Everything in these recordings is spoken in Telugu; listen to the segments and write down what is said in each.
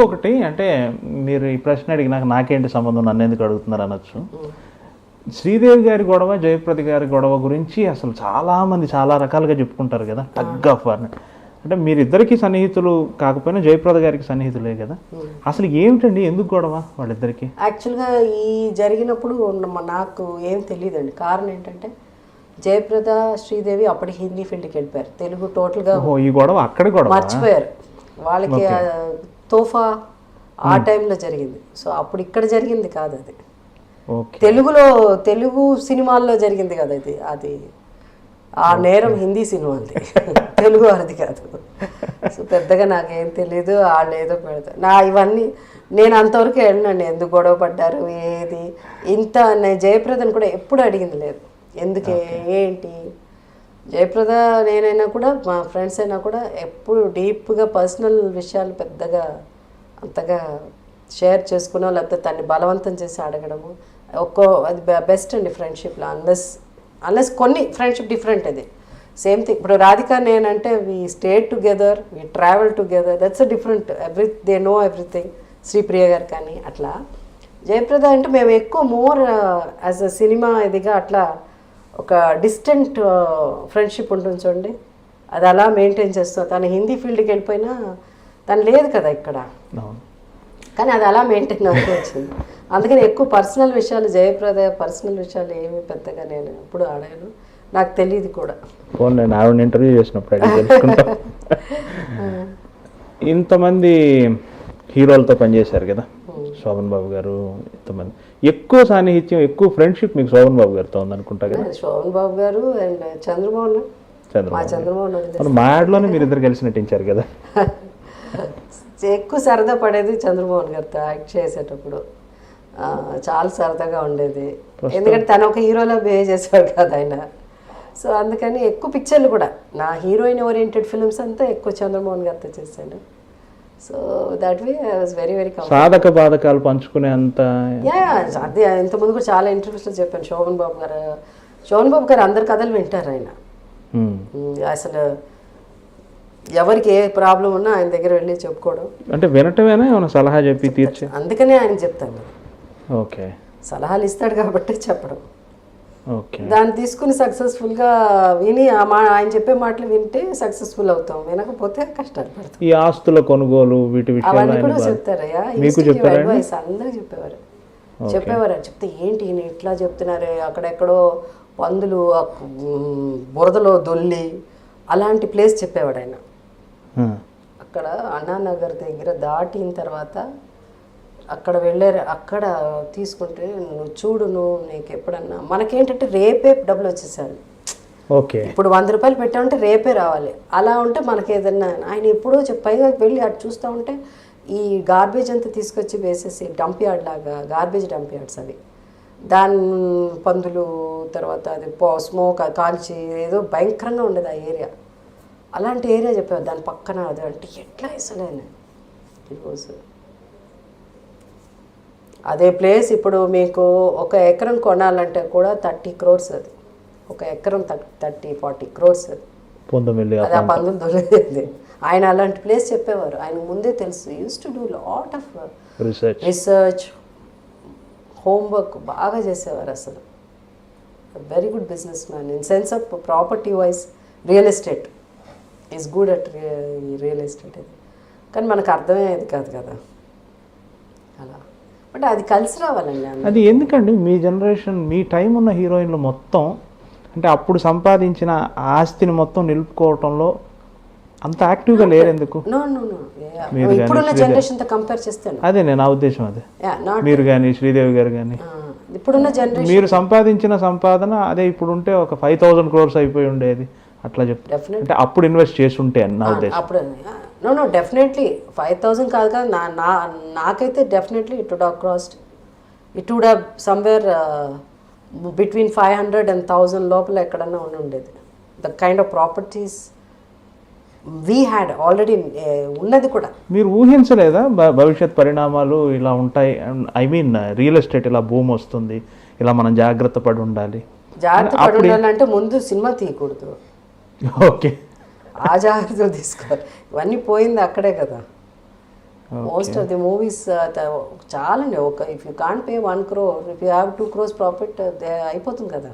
ఇంకొకటి అంటే మీరు ఈ ప్రశ్న అడిగినాక నాకేంటి సంబంధం? నన్ను ఎందుకు అడుగుతున్నారు అనొచ్చు. శ్రీదేవి గారి గొడవ జయప్రద గారి గొడవ గురించి అసలు చాలా మంది చాలా రకాలుగా చెప్పుకుంటారు కదా. టగ్ ఆఫ్ వార్ అంటే మీరిద్దరికి సన్నిహితులు కాకపోయినా జయప్రద గారికి సన్నిహితులే కదా. అసలు ఏమిటండి? ఎందుకు గొడవ వాళ్ళిద్దరికి? యాక్చువల్గా ఈ జరిగినప్పుడు నాకు ఏం తెలియదండి కారణం ఏంటంటే జయప్రద శ్రీదేవి అప్పటి హిందీ ఫీల్డ్కి వెళ్ళిపోయారు. తెలుగు టోటల్గా ఈ గొడవ అక్కడి గొడవ? మర్చిపోయారు. వాళ్ళకి తోఫా ఆ టైంలో జరిగింది. సో అప్పుడు ఇక్కడ జరిగింది కాదు అది. తెలుగులో తెలుగు సినిమాల్లో జరిగింది కదా ఇది అది. ఆ నేరం హిందీ సినిమాది తెలుగు అది కాదు. సో పెద్దగా నాకేం తెలియదు వాళ్ళు ఏదో పెడతారు. నా ఇవన్నీ నేను అంతవరకు వెళ్ళినండి ఎందుకు గొడవ పడ్డారు ఏది. ఇంత జయప్రదని కూడా ఎప్పుడు అడిగింది లేదు. ఎందుకే ఏంటి? జయప్రద నేనైనా కూడా మా ఫ్రెండ్స్ అయినా కూడా ఎప్పుడు డీప్గా పర్సనల్ విషయాలు పెద్దగా అంతగా షేర్ చేసుకునో లేకపోతే తన్ని బలవంతం చేసి అడగడము. ఒక్కో అది బెస్ట్ అండి ఫ్రెండ్షిప్లో. అన్లెస్ అన్లెస్ కొన్ని ఫ్రెండ్షిప్ డిఫరెంట్ అది సేమ్ థింగ్. ఇప్పుడు రాధిక నేనంటే we stay together we travel together. That's a different. Every they know everything. Sripriya garu కానీ అట్లా. జయప్రద అంటే మేము ఎక్కువ మోర్ యాజ్ అ సినిమా ఇదిగా అట్లా ఒక డిస్టెంట్ ఫ్రెండ్షిప్ ఉంటుంది చూడండి. అది అలా మెయింటైన్ చేస్తాం తను హిందీ ఫీల్డ్కి వెళ్ళిపోయినా తను లేదు కదా ఇక్కడ. కానీ అది అలా మెయింటైన్ అవుతూ వచ్చింది. అందుకని ఎక్కువ పర్సనల్ విషయాలు జయప్రద పర్సనల్ విషయాలు ఏమీ పెద్దగా నేను ఎప్పుడు ఆడాను. నాకు తెలియదు కూడా. ఫోన్ నేను ఆవిడ ఇంటర్వ్యూ చేసినప్పుడు ఇంతమంది హీరోలతో పనిచేశారు కదా. శోభన్ బాబు గారు ఇంతమంది ఎక్కువ సాన్నిహిత్యం ఎక్కువ ఫ్రెండ్షిప్ మీకు శోభన్ బాబు గారితో ఉందనుకుంటా కదా? శోభన్ బాబు గారు అండ్ చంద్రమోహన్ చంద్రమోహన్ మా యాడ్లోనే మీరు ఇద్దరు కలిసి నటించారు కదా? ఎక్కువ సరదా పడేది చంద్రమోహన్ గారితో యాక్ట్ చేసేటప్పుడు. చాలా సరదాగా ఉండేది. ఎందుకంటే తను ఒక హీరోలా బిహేవ్ చేసేవాడు కదా ఆయన. సో అందుకని ఎక్కువ పిక్చర్లు కూడా. నా హీరోయిన్ ఓరియంటెడ్ ఫిల్మ్స్ అంతా ఎక్కువ చంద్రమోహన్ గారితో చేశాను. So that way I was very very సాధక బాధకాలు పంచుకునే అంత యా అదే ఇంతకుముందు కూడా చాలా ఇంటర్వ్యూస్లో చెప్పాను శోభన్ బాబు గారు. శోభన్ బాబు గారు అందరి కథలు వింటారు ఆయన. ఉమ్. ఉమ్, అసలు ఎవరికి ఏ ప్రాబ్లం ఉన్నా ఆయన దగ్గర వెళ్ళి చెప్పుకోవడం. అంటే వినటమేనా? ఏమైనా సలహా చెప్పి తీర్చే? అందుకనే ఆయన చెప్తాను. ఓకే సలహాలు ఇస్తాడు కాబట్టి చెప్పడం. దాన్ని తీసుకుని సక్సెస్ఫుల్గా విని మా ఆయన చెప్పే మాటలు వింటే సక్సెస్ఫుల్ అవుతాం. వినకపోతే కష్టాలు పడతాం. ఈ ఆస్తుల కొనుగోలు వీటి అవన్నీ కూడా చెప్తారయ్యా. అడ్వైస్ అందరూ చెప్పేవారు. చెప్పేవారు. చెప్తే ఏంటి ఈయన ఇట్లా చెప్తున్నారే? అక్కడెక్కడో పందులు బురదలో దొల్లి అలాంటి ప్లేస్ చెప్పేవాడు ఆయన. ఆ, అక్కడ అన్నానగర్ దగ్గర దాటిన తర్వాత అక్కడ వెళ్ళారు అక్కడ తీసుకుంటే నువ్వు చూడు నువ్వు నీకు ఎప్పుడన్నా. మనకేంటంటే రేపే డబ్బులు వచ్చేసారు. ఓకే. ఇప్పుడు వంద రూపాయలు పెట్టామంటే రేపే రావాలి. అలా ఉంటే మనకి ఏదన్నా ఆయన ఎప్పుడో పైగా వెళ్ళి అటు చూస్తూ ఉంటే ఈ గార్బేజ్ అంతా తీసుకొచ్చి వేసేసి డంప్ యార్డ్ లాగా గార్బేజ్ డంప్ యార్డ్స్ అవి. దాని పందులు తర్వాత అది పో స్మోక్ కాల్చి ఏదో భయంకరంగా ఉండేది ఆ ఏరియా. అలాంటి ఏరియా చెప్పారు దాని పక్కన అది అంటే ఎట్లా అసలు ఈరోజు అదే ప్లేస్ ఇప్పుడు మీకు ఒక ఎకరం కొనాలంటే కూడా థర్టీ క్రోర్స్ అది. ఒక ఎకరం థర్టీ ఫార్టీ క్రోర్స్ అది. అది ఆ పందులు దొరికేది ఆయన అలాంటి ప్లేస్ చెప్పేవారు. ఆయన ముందే తెలుసు. Used to do lot of research research homework బాగా చేసేవారు అసలు. Very good businessman in sense of property wise real estate is good at real estate అది కానీ మనకు అర్థమయ్యేది కాదు కదా. అలా. బట్ అది కలిసి రావాలండి. అది ఎందుకండి? మీ జనరేషన్ మీ టైం ఉన్న హీరోయిన్లు మొత్తం అంటే అప్పుడు సంపాదించిన ఆస్తిని మొత్తం నిలుపుకోవటంలో అంత యాక్టివ్గా లేరు ఎందుకు? ఇప్పుడున్న జనరేషన్తో కంపేర్ చేస్తాను. అదే నేను నా ఉద్దేశం అదే. మీరు కానీ శ్రీదేవి గారు కానీ. ఇప్పుడున్న జనరేషన్ మీరు సంపాదించిన సంపాదన అదే ఇప్పుడు ఉంటే ఒక ఫైవ్ థౌజండ్ క్రోర్స్ అయిపోయి ఉండేది. అట్లా చెప్తా. డెఫినెట్ అంటే అప్పుడు ఇన్వెస్ట్ చేసి ఉంటే నా ఉద్దేశం. No no definitely five thousand కాదు కదా. నా నా నాకైతే definitely it would have crossed it would have somewhere between five hundred and thousand లోపల ఎక్కడన్నా ఉండి ఉండేది. The kind of properties we had already ఉన్నది కూడా. మీరు ఊహించలేదా? భవిష్యత్ పరిణామాలు ఇలా ఉంటాయి. ఐ మీన్ రియల్ ఎస్టేట్ ఇలా భూమి వస్తుంది. ఇలా మనం జాగ్రత్త పడి ఉండాలి. జాగ్రత్త పడి ఉండాలంటే ముందు సినిమా తీయకూడదు. ఓకే. ఆ జాగ్రత్తలు తీసుకోవాలి. ఇవన్నీ పోయింది అక్కడే కదా. మోస్ట్ ఆఫ్ ది మూవీస్ చాలా ఒక if you can't pay one crore if you have two crores profit అయిపోతుంది కదా.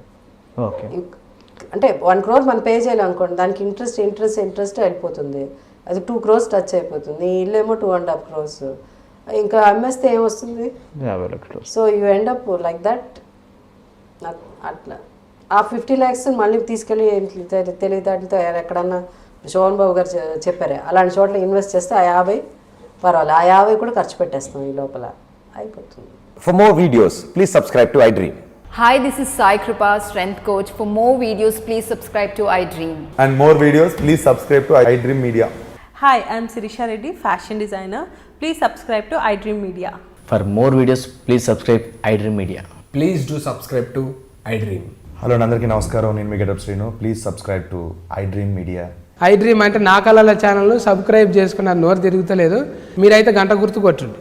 అంటే వన్ క్రోర్ మనం పే చేయాలి అనుకోండి. దానికి ఇంట్రెస్ట్ ఇంట్రెస్ట్ ఇంట్రెస్ట్ వెళ్ళిపోతుంది అది టూ క్రోర్స్ టచ్ అయిపోతుంది. ఇల్లు ఏమో టూ అండ్ హాఫ్ క్రోర్స్ ఇంకా అమ్మేస్తే ఏమొస్తుంది? So you end up like that అట్లా. ఆ ఫిఫ్టీ ల్యాక్స్ మళ్ళీ తీసుకెళ్ళి తెలి- తెలివితేటలతో ఎక్కడన్నా శోభన్ బాబు గారు చెప్పారు అలాంటి చోట్ల ఇన్వెస్ట్ చేస్తే ఆ యాభై పర్వాలేదు ఆ యాభై కూడా ఖర్చు పెట్టేస్తాం ఈ లోపల. అయిపోతుంది. For more videos please subscribe to I Dream hi this is Sai Krupa strength coach for more videos please subscribe to I Dream and more videos please subscribe to I Dream media hi I'm Sirisha Reddy fashion designer please subscribe to I Dream media for more videos please subscribe I Dream media please do subscribe to I Dream hello అందరికీ నమస్కారం. నేను మీ Gadap Srinu. Please subscribe to I Dream media I Dream అంటే నా కళల ఛానల్ సబ్స్క్రైబ్ చేసుకున్న నోరు తిరుగుతలేదు. మీరైతే గంట గుర్తు కొట్టండి